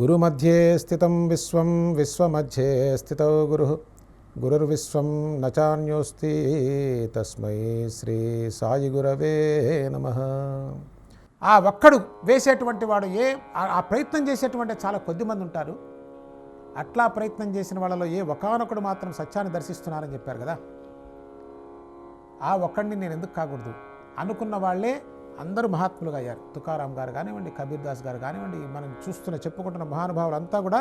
గురుమధ్యే స్థితం విశ్వం విశ్వమధ్యే స్థిత గురు. గురుర్విశ్వం నచాన్యోస్తి తస్మై శ్రీ సాయి గురవే నమ. ఆ ఒక్కడు వేసేటువంటి వాడు ఏ ఆ ప్రయత్నం చేసేటువంటి చాలా కొద్దిమంది ఉంటారు. అట్లా ప్రయత్నం చేసిన వాళ్ళలో ఏ ఒకనొకడు మాత్రం సత్యాన్ని దర్శిస్తున్నారని చెప్పారు కదా. ఆ ఒక్కడిని నేను ఎందుకు కాకూడదు? అనుకున్న వాళ్ళే అందరూ మహాత్ములుగా అయ్యారు. తుకారాం గారు కానివ్వండి కబీర్ దాస్ గారు కానివ్వండి మనం చూస్తున్న చెప్పుకుంటున్న మహానుభావులు అంతా కూడా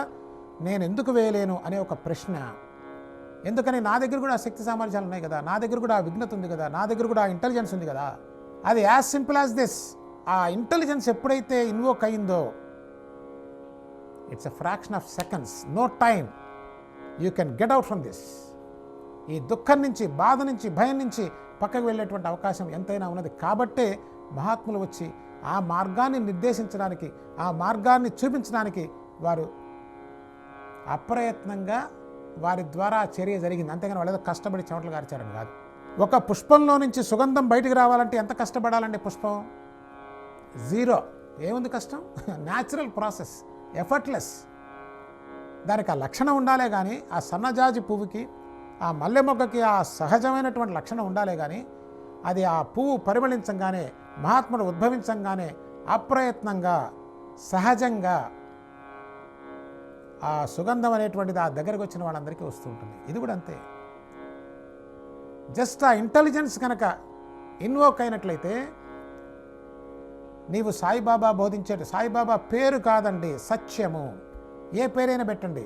నేను ఎందుకు వేయలేను అనే ఒక ప్రశ్న. ఎందుకని నా దగ్గర కూడా శక్తి సామర్థ్యాలు ఉన్నాయి కదా నా దగ్గర కూడా విఘ్నత ఉంది కదా నా దగ్గర కూడా ఇంటెలిజెన్స్ ఉంది కదా. అది యాజ్ సింపుల్ యాజ్ దిస్ ఆ ఇంటెలిజెన్స్ ఎప్పుడైతే ఇన్వోక్ అయిందో it's a fraction of seconds no time you can get out from this ఈ దుఃఖం నుంచి బాధ నుంచి భయం నుంచి పక్కకు వెళ్ళేటువంటి అవకాశం ఎంతైనా ఉన్నది. కాబట్టే మహాత్ములు వచ్చి ఆ మార్గాన్ని నిర్దేశించడానికి ఆ మార్గాన్ని చూపించడానికి వారు అప్రయత్నంగా వారి ద్వారా చర్య జరిగింది. అంతేగాని వాళ్ళు ఏదో కష్టపడి చెమటలు గార్చారని కాదు. ఒక పుష్పంలో నుంచి సుగంధం బయటికి రావాలంటే ఎంత కష్టపడాలండి పుష్పం? జీరో. ఏముంది కష్టం? న్యాచురల్ ప్రాసెస్ ఎఫర్ట్లెస్ దానికి ఆ లక్షణం ఉండాలే కానీ ఆ సన్నజాజి పువ్వుకి ఆ మల్లె మొగ్గకి ఆ సహజమైనటువంటి లక్షణం ఉండాలే కానీ అది ఆ పువ్వు పరిమళించంగానే మహాత్ముడు ఉద్భవించంగానే అప్రయత్నంగా సహజంగా ఆ సుగంధం అనేటువంటిది ఆ దగ్గరకు వచ్చిన వాళ్ళందరికీ వస్తూ ఉంటుంది. ఇది కూడా అంతే. జస్ట్ ఆ ఇంటెలిజెన్స్ కనుక ఇన్వోక్ అయినట్లయితే నీవు సాయిబాబా బోధించే సాయిబాబా పేరు కాదండి సత్యము. ఏ పేరైనా పెట్టండి.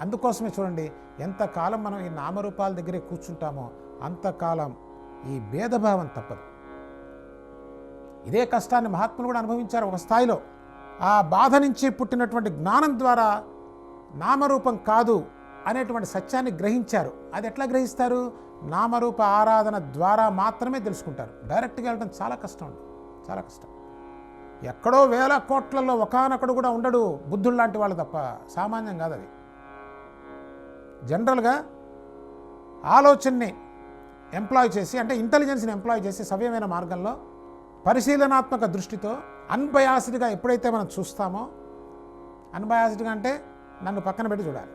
అందుకోసమే చూడండి ఎంతకాలం మనం ఈ నామరూపాల దగ్గరే కూర్చుంటామో అంతకాలం ఈ భేదభావం తప్పదు. ఇదే కష్టాన్ని మహాత్ములు కూడా అనుభవించారు ఒక స్థాయిలో. ఆ బాధ నుంచి పుట్టినటువంటి జ్ఞానం ద్వారా నామరూపం కాదు అనేటువంటి సత్యాన్ని గ్రహించారు. అది ఎట్లా గ్రహిస్తారు? నామరూప ఆరాధన ద్వారా మాత్రమే తెలుసుకుంటారు. డైరెక్ట్గా వెళ్ళడం చాలా కష్టం అండి. చాలా కష్టం. ఎక్కడో వేల కోట్లలో ఒకనొకడు కూడా ఉండడు బుద్ధుడు లాంటి వాళ్ళు తప్ప. సామాన్యం కాదు అది. జనరల్గా ఆలోచనని ఎంప్లాయ్ చేసి అంటే ఇంటెలిజెన్స్ని ఎంప్లాయ్ చేసి సవ్యమైన మార్గంలో పరిశీలనాత్మక దృష్టితో అన్బయాస్డ్గా ఎప్పుడైతే మనం చూస్తామో అన్బయాస్డ్గా అంటే నన్ను పక్కన పెట్టి చూడాలి.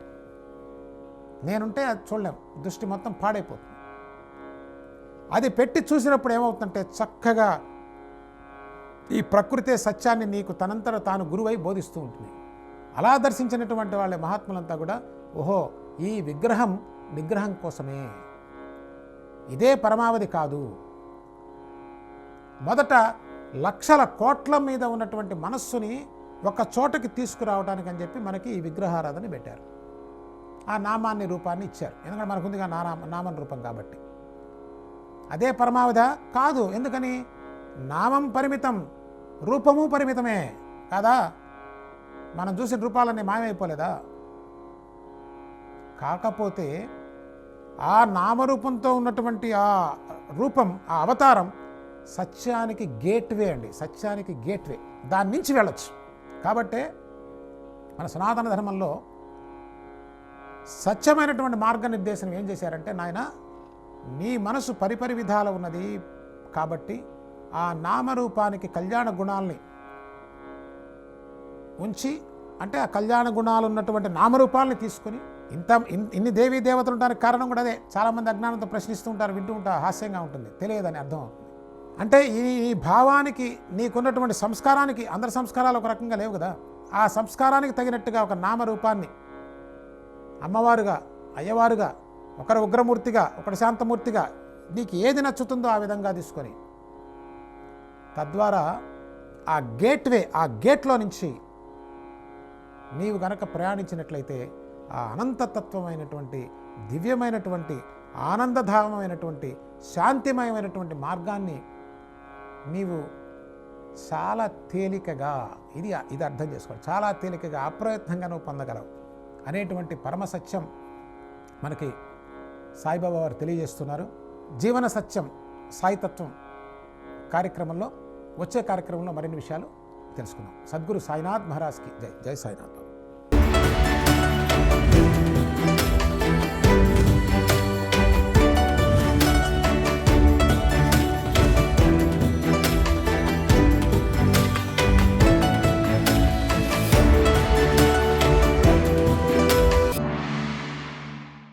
నేనుంటే అది చూడలేం. దృష్టి మొత్తం పాడైపోతుంది. అది పెట్టి చూసినప్పుడు ఏమవుతుందంటే చక్కగా ఈ ప్రకృతే సత్యాన్ని నీకు తనంతట తాను గురువై బోధిస్తూ ఉంటుంది. అలా దర్శించినటువంటి వాళ్ళ మహాత్ములంతా కూడా ఓహో ఈ విగ్రహం నిగ్రహం కోసమే. ఇదే పరమావధి కాదు. మొదట లక్షల కోట్ల మీద ఉన్నటువంటి మనస్సుని ఒక చోటకి తీసుకురావడానికి అని చెప్పి మనకి ఈ విగ్రహారాధన పెట్టారు. ఆ నామాన్ని రూపాన్ని ఇచ్చారు. ఎందుకంటే మనకు ఉందిగా నానా నామం రూపం కాబట్టి. అదే పరమావధ కాదు. ఎందుకని? నామం పరిమితం రూపము పరిమితమే కాదా? మనం చూసిన రూపాలన్నీ మాయమైపోలేదా? కాకపోతే ఆ నామరూపంతో ఉన్నటువంటి ఆ రూపం ఆ అవతారం సత్యానికి గేట్వే అండి. సత్యానికి గేట్వే దాని నుంచి వెళ్ళొచ్చు. కాబట్టే మన సనాతన ధర్మంలో సత్యమైనటువంటి మార్గనిర్దేశం ఏం చేశారంటే నాయన నీ మనసు పరిపరి విధాల ఉన్నది కాబట్టి ఆ నామరూపానికి కళ్యాణ గుణాల్ని ఉంచి అంటే ఆ కళ్యాణ గుణాలు ఉన్నటువంటి నామరూపాలని తీసుకొని ఇంత ఇన్ని దేవీ దేవతలు ఉండడానికి కారణం కూడా అదే. చాలామంది అజ్ఞానంతో ప్రశ్నిస్తూ ఉంటారు వింటూ ఉంటారు హాస్యంగా ఉంటుంది. తెలియదని అర్థం అవుతుంది. అంటే ఈ ఈ భావానికి నీకున్నటువంటి సంస్కారానికి అందరి సంస్కారాలు ఒక రకంగా లేవు కదా. ఆ సంస్కారానికి తగినట్టుగా ఒక నామరూపాన్ని అమ్మవారుగా అయ్యవారుగా ఒకరు ఉగ్రమూర్తిగా ఒకరు శాంతమూర్తిగా నీకు ఏది నచ్చుతుందో ఆ విధంగా తీసుకొని తద్వారా ఆ గేట్వే ఆ గేట్లో నుంచి నీవు గనక ప్రయాణించినట్లయితే ఆ అనంతతత్వమైనటువంటి దివ్యమైనటువంటి ఆనందధామమైనటువంటి శాంతిమయమైనటువంటి మార్గాన్ని నీవు చాలా తేలికగా ఇది ఇది అర్థం చేసుకోవాలి. చాలా తేలికగా అప్రయత్నంగా నువ్వు పొందగలవు అనేటువంటి పరమ సత్యం మనకి సాయిబాబా వారు తెలియజేస్తున్నారు. జీవన సత్యం సాయితత్వం కార్యక్రమంలో వచ్చే కార్యక్రమంలో మరిన్ని విషయాలు తెలుసుకుందాం. సద్గురు సాయినాథ్ మహారాజ్కి జై జై సాయినాథ్.